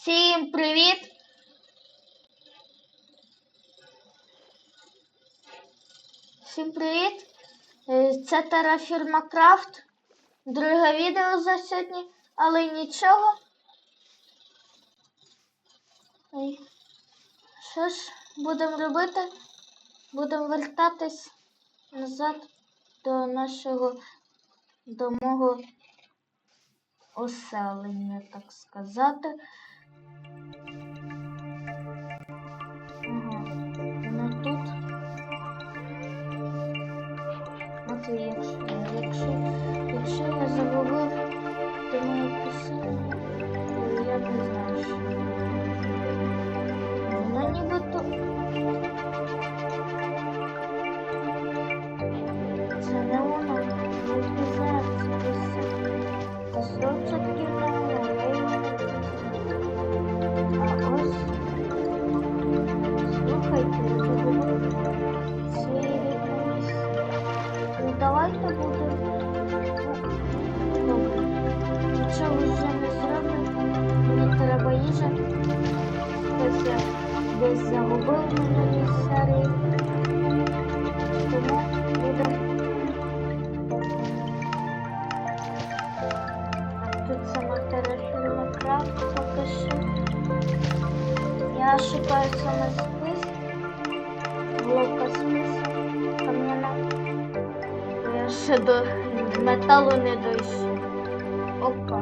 Всім привіт! Всім привіт! Е, Це Терафірма Крафт. Друге відео за сьогодні, але нічого. Що ж будемо робити? Будемо вертатись назад до нашого до мого оселення, так сказати. Якщо, якщо, якщо я загубив, то моє поселення, Ну, добре. Якщо вже не зробимо, мені треба їжа. Ось я десь загубив в минулій серії. Тому будемо. Тут сама терефільма крафт поки що. Я шукаю саме спис. Блока спис. Ще до металу не дійшов. Опа.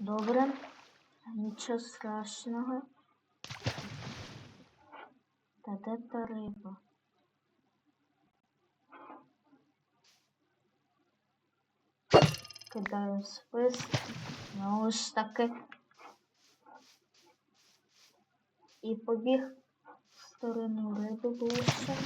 Добре. Нічого страшного. Та де та риба? Кидаю спис. Ну ж таки. І побіг в сторону риби ближче.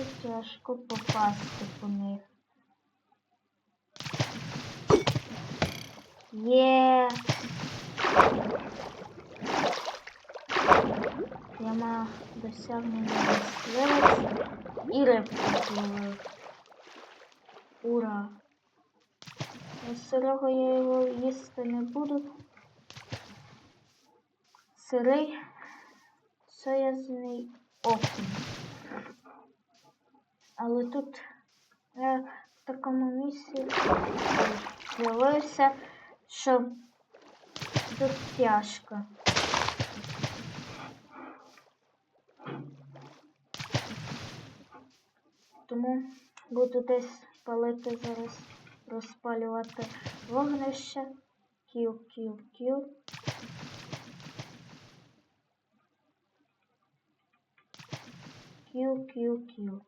Це тяжко попасти по них. Є. Маю досягнення мисливець і рибку. Ура! Сирого я його їсти не буду. Сирий соязний окунь. Але тут я в такому місці з'явився, що тут тяжко. Тому буду десь палити зараз, розпалювати вогнище. Кіл, кіл, кіл. Кіл, кіл, кіл.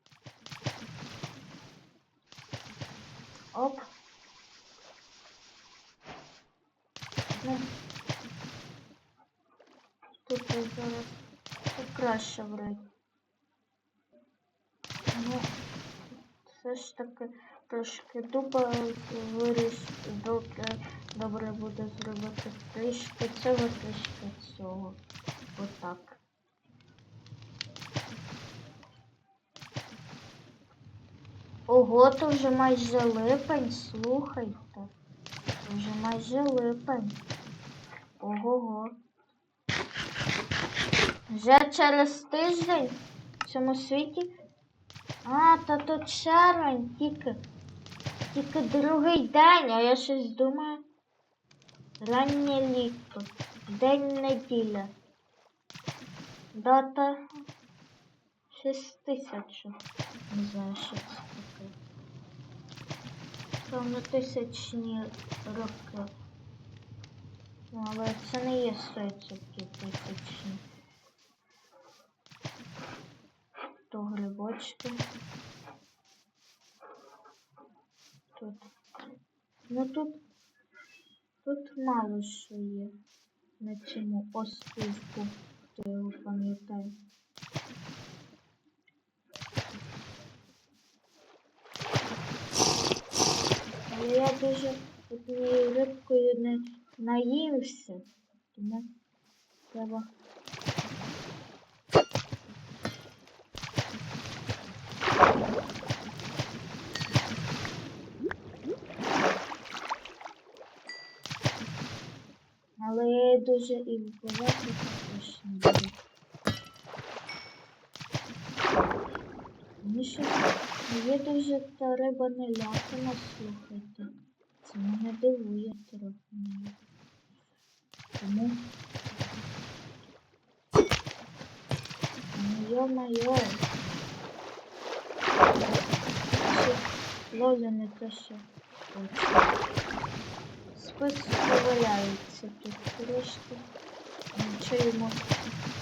Оп. Тут зараз краще вроді. Ну, все ж таки трошки дуба виріс, добре, добре буде зробити трішки цього, трішки цього. Отак. Ого, то вже майже липень, слухайте. Вже майже липень. Ого-го. Вже через тиждень в цьому світі. А, та то червень, тільки. Тільки другий день, а я щось думаю. Раннє літо. День неділя. Дата 6 тисяч. Не знаю, що це. Певно, тисячні роки. Ну, Але це не є соцівки тисячні. То грибочки. Тут. Ну тут. Тут мало що є на цьому островку, хто його пам'ятає. Але я дуже однією рибкою не наївся, тому треба. Але дуже і вбивати також не буду. Тому що є дуже та риба не лякана слухайте. Це мене дивує трохи. Тому. Ну. Ще Лоля не те, що. Спис поваляється тут трошки. Нічого йому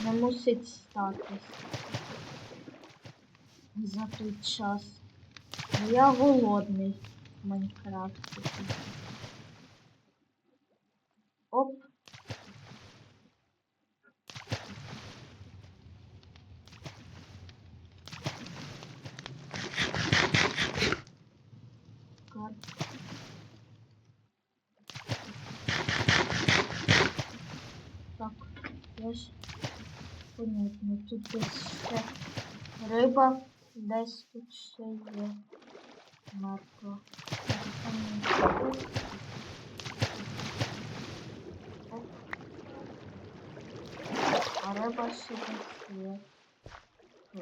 не мусить статись за той час. Я голодний в Майнкрафті. Оп. Так. Ж понятно, тут десь ще риба, десь тут ще є мертва. Так, там не буде. Оп. А риба ще десь є. О,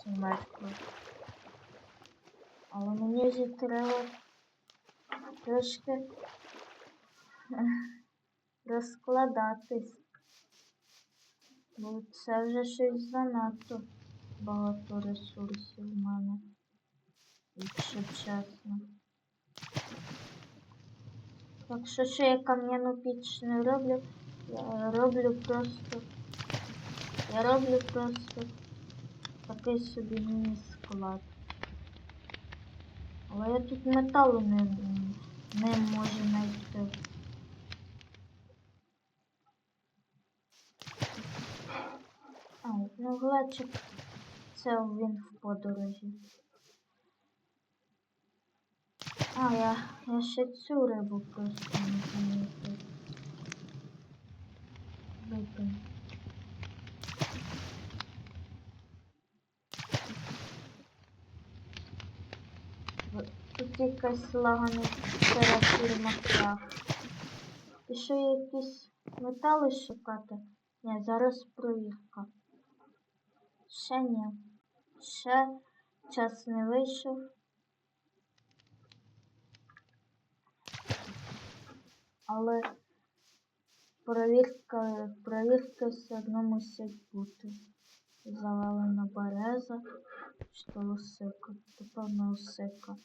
Ще мертва. Але мені вже треба трошки розкладатись. Бо це вже щось занадто багато ресурсів в мене, якщо чесно. Так що ще я кам'яну піч не роблю, я роблю просто. Я роблю просто такий собі міні-склад. Але я тут металу не, не можу знайти. А, ну глечик. Це він в подорожі. А, я, я ще цю рибу просто не пам'ятаю. Викинь. В- Тут якась лагана фірма крафт. І ще якісь метали шукати? Ні, зараз провірка. Ще ні. Ще час не вийшов. Але провірка, провірка все одно мусить бути. Завалена береза, чи то осика. То певно осика.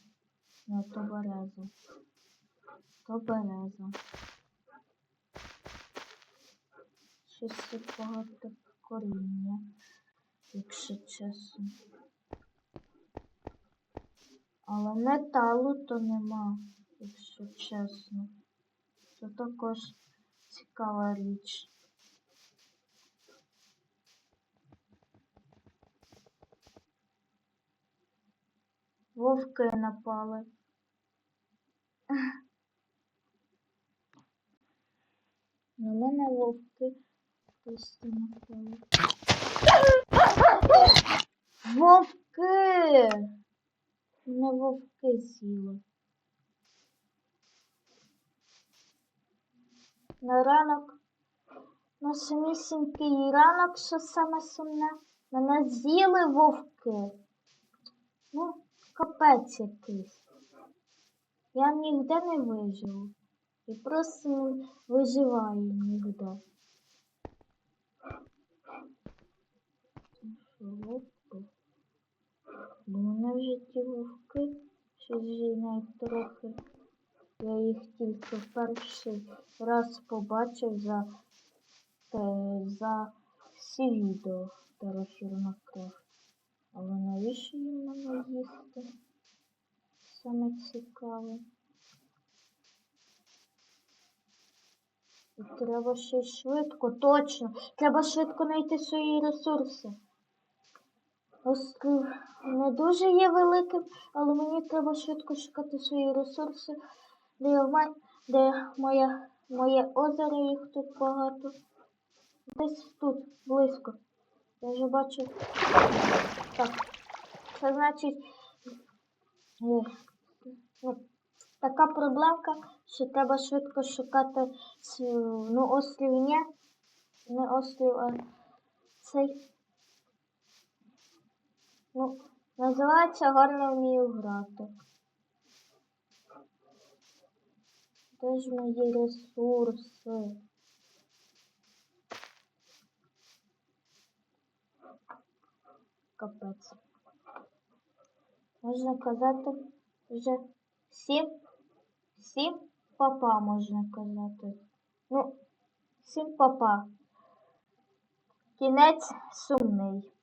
Ні, то береза. То береза. Щось багато коріння, якщо чесно. Але металу то нема, якщо чесно. Це також цікава річ. Вовки напали. На мене вовки просто напали. Вовки! Мене вовки з'їли. На ранок, на На самісінький ранок, що саме сумне, мене з'їли вовки. Ну, капець якийсь. Я ніде не виживу. І просто не виживаю ніде. У мене вже ті вовки, що вже навіть трохи. Я їх тільки перший раз побачив за, те, за всі відео Террафірма Крафт. Але навіщо їм мене їсти? Саме цікаве. І треба ще швидко, точно. Треба швидко знайти свої ресурси. Острів не дуже є великим, але мені треба швидко шукати свої ресурси, де, де моє, моє озеро, їх тут багато. Десь тут, близько. Я вже бачу. Так. Це значить. ну, така проблемка, що треба швидко шукати ну, острів ні. Не острів, а цей. Ну, називається гарно вмію грати. Де ж мої ресурси? Капець. Можна казати вже всім, всім папа можна казати. Ну, всім папа. Кінець сумний.